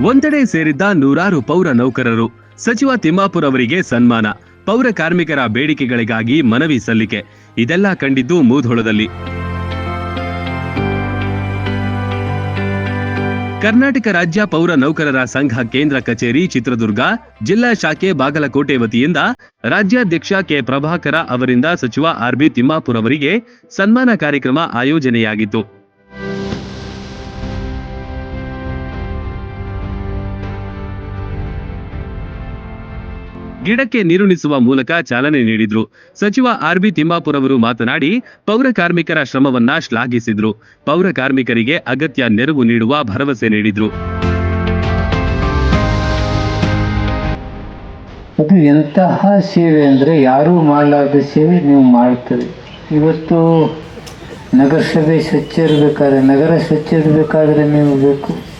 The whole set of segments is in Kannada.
ಒಂದೆಡೆ ಸೇರಿದ್ದ ನೂರಾರು ಪೌರ ನೌಕರರು, ಸಚಿವ ತಿಮ್ಮಾಪುರ್ ಅವರಿಗೆ ಸನ್ಮಾನ, ಪೌರ ಕಾರ್ಮಿಕರ ಬೇಡಿಕೆಗಳಿಗಾಗಿ ಮನವಿ ಸಲ್ಲಿಕೆ, ಇದೆಲ್ಲ ಕಂಡಿದ್ದು ಮೂಧೊಳದಲ್ಲಿ. ಕರ್ನಾಟಕ ರಾಜ್ಯ ಪೌರ ನೌಕರರ ಸಂಘ ಕೇಂದ್ರ ಕಚೇರಿ ಚಿತ್ರದುರ್ಗ, ಜಿಲ್ಲಾ ಶಾಖೆ ಬಾಗಲಕೋಟೆ ವತಿಯಿಂದ ರಾಜ್ಯಾಧ್ಯಕ್ಷ ಕೆ. ಪ್ರಭಾಕರ ಅವರಿಂದ ಸಚಿವ ಆರ್ಬಿ ತಿಮ್ಮಾಪುರ್ ಅವರಿಗೆ ಸನ್ಮಾನ ಕಾರ್ಯಕ್ರಮ ಆಯೋಜನೆಯಾಗಿತ್ತು. ಗಿಡಕ್ಕೆ ನೀರುಣಿಸುವ ಮೂಲಕ ಚಾಲನೆ ನೀಡಿದ್ರು. ಸಚಿವ ಆರ್ಬಿ ತಿಮ್ಮಾಪುರ್ ಅವರು ಮಾತನಾಡಿ, ಪೌರ ಕಾರ್ಮಿಕರ ಶ್ರಮವನ್ನ ಶ್ಲಾಘಿಸಿದ್ರು. ಪೌರ ಕಾರ್ಮಿಕರಿಗೆ ಅಗತ್ಯ ನೆರವು ನೀಡುವ ಭರವಸೆ ನೀಡಿದ್ರು. ಅದು ಎಂತಹ ಸೇವೆ ಅಂದರೆ ಯಾರೂ ಮಾಡಲಾರ್ದ ಸೇವೆ ನೀವು ಮಾಡ್ತೀರಿ. ಇವತ್ತು ನಗರಸಭೆ ಸ್ವಚ್ಛ ಇರಬೇಕಾದ್ರೆ, ನಗರ ಸ್ವಚ್ಛ ಇರಬೇಕಾದ್ರೆ ನೀವು ಬೇಕು.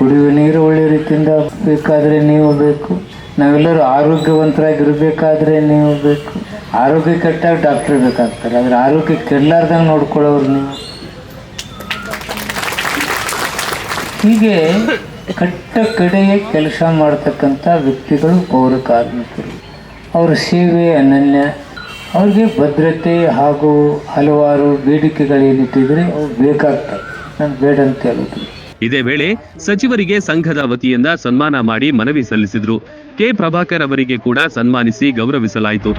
ಕುಡಿಯುವ ನೀರು ಒಳ್ಳೆ ರೀತಿಯಿಂದ ಬೇಕಾದರೆ ನೀವು ಬೇಕು. ನಾವೆಲ್ಲರೂ ಆರೋಗ್ಯವಂತರಾಗಿರಬೇಕಾದ್ರೆ ನೀವು ಬೇಕು. ಆರೋಗ್ಯ ಕೆಟ್ಟಾಗ ಡಾಕ್ಟ್ರ್ ಬೇಕಾಗ್ತಾರೆ. ಆದರೆ ಆರೋಗ್ಯ ಕೆಡಲಾರ್ದಂಗೆ ನೋಡ್ಕೊಳ್ಳೋರು ನೀವು. ಹೀಗೆ ಕಟ್ಟ ಕಡೆಗೆ ಕೆಲಸ ಮಾಡ್ತಕ್ಕಂಥ ವ್ಯಕ್ತಿಗಳು ಪೌರ ಕಾರ್ಮಿಕರು. ಅವರ ಸೇವೆ ಅನನ್ಯ. ಅವ್ರಿಗೆ ಭದ್ರತೆ ಹಾಗೂ ಹಲವಾರು ಬೇಡಿಕೆಗಳೇನಿಟ್ಟಿದ್ರೆ ಅವು ಬೇಕಾಗ್ತವೆ. ನಾನು ಬೇಡ ಅಂತ ಹೇಳೋದು ಇದೇ ವೇಳೆ ಸಚಿವರಿಗೆ ಸಂಘದ ವತಿಯಿಂದ ಸನ್ಮಾನ ಮಾಡಿ ಮನವಿ ಸಲ್ಲಿಸಿದ್ರು. ಕೆ ಪ್ರಭಾಕರ್ ಅವರಿಗೆ ಕೂಡ ಸನ್ಮಾನಿಸಿ ಗೌರವಿಸಲಾಯಿತು.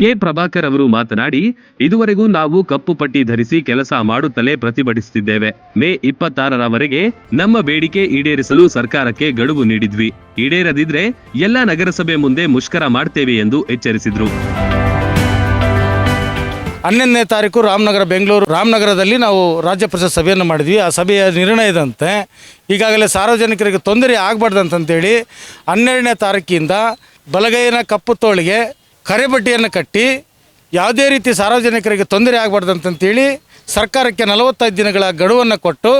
ಕೆ ಪ್ರಭಾಕರ್ ಅವರು ಮಾತನಾಡಿ, ಇದುವರೆಗೂ ನಾವು ಕಪ್ಪು ಪಟ್ಟಿ ಧರಿಸಿ ಕೆಲಸ ಮಾಡುತ್ತಲೇ ಪ್ರತಿಭಟಿಸುತ್ತಿದ್ದೇವೆ. ಮೇ ಇಪ್ಪತ್ತಾರರವರೆಗೆ ನಮ್ಮ ಬೇಡಿಕೆ ಈಡೇರಿಸಲು ಸರ್ಕಾರಕ್ಕೆ ಗಡುವು ನೀಡಿದ್ವಿ. ಈಡೇರದಿದ್ರೆ ಎಲ್ಲ ನಗರಸಭೆ ಮುಂದೆ ಮುಷ್ಕರ ಮಾಡ್ತೇವೆ ಎಂದು ಎಚ್ಚರಿಸಿದ್ರು. ಹನ್ನೊಂದನೇ ತಾರೀಕು ರಾಮನಗರ, ಬೆಂಗಳೂರು, ರಾಮನಗರದಲ್ಲಿ ನಾವು ರಾಜ್ಯ ಪರಿಷತ್ ಸಭೆಯನ್ನು ಮಾಡಿದ್ವಿ. ಆ ಸಭೆಯ ನಿರ್ಣಯದಂತೆ ಈಗಾಗಲೇ ಸಾರ್ವಜನಿಕರಿಗೆ ತೊಂದರೆ ಆಗಬಾರ್ದಂತಂತೇಳಿ ಹನ್ನೆರಡನೇ ತಾರೀಕಿಂದ ಬಲಗೈನ ಕಪ್ಪು ತೋಳಿಗೆ ಕರೆಬಟ್ಟಿಯನ್ನು ಕಟ್ಟಿ ಯಾವುದೇ ರೀತಿ ಸಾರ್ವಜನಿಕರಿಗೆ ತೊಂದರೆ ಆಗಬಾರ್ದಂತಂತೇಳಿ ಸರ್ಕಾರಕ್ಕೆ ನಲವತ್ತೈದು ದಿನಗಳ ಗಡುವನ್ನು ಕೊಟ್ಟು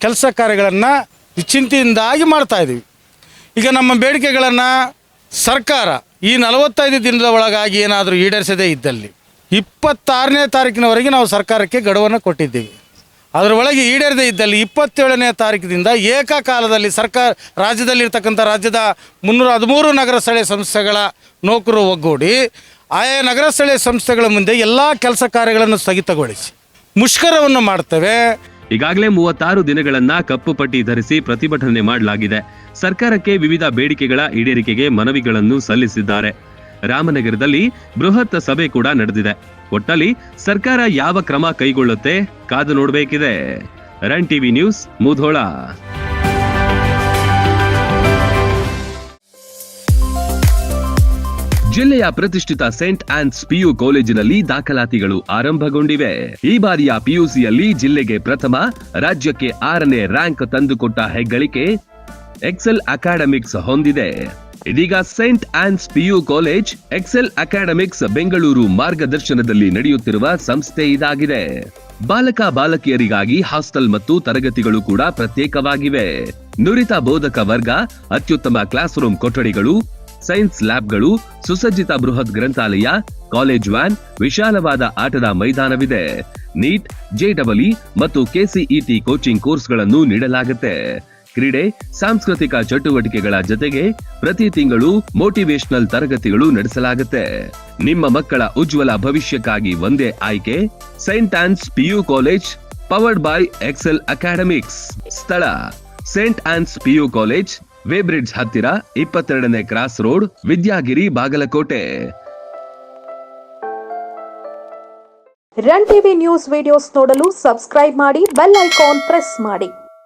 ಕೆಲಸ ಕಾರ್ಯಗಳನ್ನು ವಿಚಿಂತೆಯಿಂದಾಗಿ ಮಾಡ್ತಾ ಇದ್ದೀವಿ. ಈಗ ನಮ್ಮ ಬೇಡಿಕೆಗಳನ್ನು ಸರ್ಕಾರ ಈ ನಲವತ್ತೈದು ದಿನದ ಒಳಗಾಗಿ ಏನಾದರೂ ಈಡೇರಿಸದೇ ಇದ್ದಲ್ಲಿ ಇಪ್ಪತ್ತಾರನೇ ತಾರೀಕಿನವರೆಗೆ ನಾವು ಸರ್ಕಾರಕ್ಕೆ ಗಡುವನ್ನು ಕೊಟ್ಟಿದ್ದೀವಿ. ಅದರೊಳಗೆ ಈಡೇರದೇ ಇದ್ದಲ್ಲಿ ಇಪ್ಪತ್ತೇಳನೇ ತಾರೀಕಿನಿಂದ ಏಕಕಾಲದಲ್ಲಿ ಸರ್ಕಾರ, ರಾಜ್ಯದಲ್ಲಿರ್ತಕ್ಕಂಥ ರಾಜ್ಯದ ಮುನ್ನೂರ ಹದಿಮೂರು ನಗರ ಸ್ಥಳೀಯ ಸಂಸ್ಥೆಗಳ ನೌಕರು ಒಗ್ಗೂಡಿ ಆಯಾ ನಗರ ಸ್ಥಳೀಯ ಸಂಸ್ಥೆಗಳ ಮುಂದೆ ಎಲ್ಲ ಕೆಲಸ ಕಾರ್ಯಗಳನ್ನು ಸ್ಥಗಿತಗೊಳಿಸಿ ಮುಷ್ಕರವನ್ನು ಮಾಡ್ತೇವೆ. ಈಗಾಗಲೇ ಮೂವತ್ತಾರು ದಿನಗಳನ್ನ ಕಪ್ಪು ಪಟ್ಟಿ ಧರಿಸಿ ಪ್ರತಿಭಟನೆ ಮಾಡಲಾಗಿದೆ. ಸರ್ಕಾರಕ್ಕೆ ವಿವಿಧ ಬೇಡಿಕೆಗಳ ಈಡೇರಿಕೆಗೆ ಮನವಿಗಳನ್ನು ಸಲ್ಲಿಸಿದ್ದಾರೆ. ರಾಮನಗರದಲ್ಲಿ ಬೃಹತ್ ಸಭೆ ಕೂಡ ನಡೆದಿದೆ. ಒಟ್ಟಲ್ಲಿ ಸರ್ಕಾರ ಯಾವ ಕ್ರಮ ಕೈಗೊಳ್ಳುತ್ತೆ ಕಾದು ನೋಡಬೇಕಿದೆ. Run TV news Mudhol. ಜಿಲ್ಲೆಯ ಪ್ರತಿಷ್ಠಿತ ಸೆಂಟ್ ಆನ್ಸ್ ಪಿಯು ಕಾಲೇಜಿನಲ್ಲಿ ದಾಖಲಾತಿಗಳು ಆರಂಭಗೊಂಡಿವೆ. ಈ ಬಾರಿಯ ಪಿಯುಸಿಯಲ್ಲಿ ಜಿಲ್ಲೆಗೆ ಪ್ರಥಮ, ರಾಜ್ಯಕ್ಕೆ ಆರನೇ ರ್ಯಾಂಕ್ ತಂದುಕೊಟ್ಟ ಹೆಗ್ಗಳಿಕೆ ಎಕ್ಸೆಲ್ ಅಕಾಡೆಮಿಕ್ಸ್ ಹೊಂದಿದೆ. ಇದೀಗ saint Ann's PU college Excel academics Bengaluru ಮಾರ್ಗದರ್ಶನದಲ್ಲಿ ನಡೆಯುತ್ತಿರುವ ಸಂಸ್ಥೆ ಇದಾಗಿದೆ. ಬಾಲಕ ಬಾಲಕಿಯರಿಗಾಗಿ ಹಾಸ್ಟೆಲ್ ಮತ್ತು ತರಗತಿಗಳು ಕೂಡ ಪ್ರತ್ಯೇಕವಾಗಿವೆ. ನುರಿತ ಬೋಧಕ ವರ್ಗ, ಅತ್ಯುತ್ತಮ ಕ್ಲಾಸ್ ರೂಮ್ ಕೊಠಡಿಗಳು, ಸೈನ್ಸ್ ಲ್ಯಾಬ್ಗಳು, ಸುಸಜ್ಜಿತ ಬೃಹತ್ ಗ್ರಂಥಾಲಯ, ಕಾಲೇಜ್ ವ್ಯಾನ್, ವಿಶಾಲವಾದ ಆಟದ ಮೈದಾನವಿದೆ. ನೀಟ್ ಜೆಡಬ್ಲ್ಇ ಮತ್ತು ಕೆಸಿಇಟಿ ಕೋಚಿಂಗ್ ಕೋರ್ಸ್ಗಳನ್ನು ನೀಡಲಾಗುತ್ತೆ. ಕ್ರೀಡೆ, ಸಾಂಸ್ಕೃತಿಕ ಚಟುವಟಿಕೆಗಳ ಜೊತೆಗೆ ಪ್ರತಿ ತಿಂಗಳು ಮೋಟಿವೇಶನಲ್ ತರಗತಿಗಳು ನಡೆಸಲಾಗುತ್ತೆ. ನಿಮ್ಮ ಮಕ್ಕಳ ಉಜ್ವಲ ಭವಿಷ್ಯಕ್ಕಾಗಿ ಒಂದೇ ಆಯ್ಕೆ saint Ann's PU college powered by Excel academics ಸ್ಥಳ saint Ann's PU college weighbridge ಹತ್ತಿರ ಇಪ್ಪತ್ತೆರಡನೇ cross road Vidyagiri, Bagalkote. Run TV news videos ನೋಡಲು ಸಬ್ಸ್ಕ್ರೈಬ್ ಮಾಡಿ ಬೆಲ್ ಐಕಾನ್ ಪ್ರೆಸ್ ಮಾಡಿ.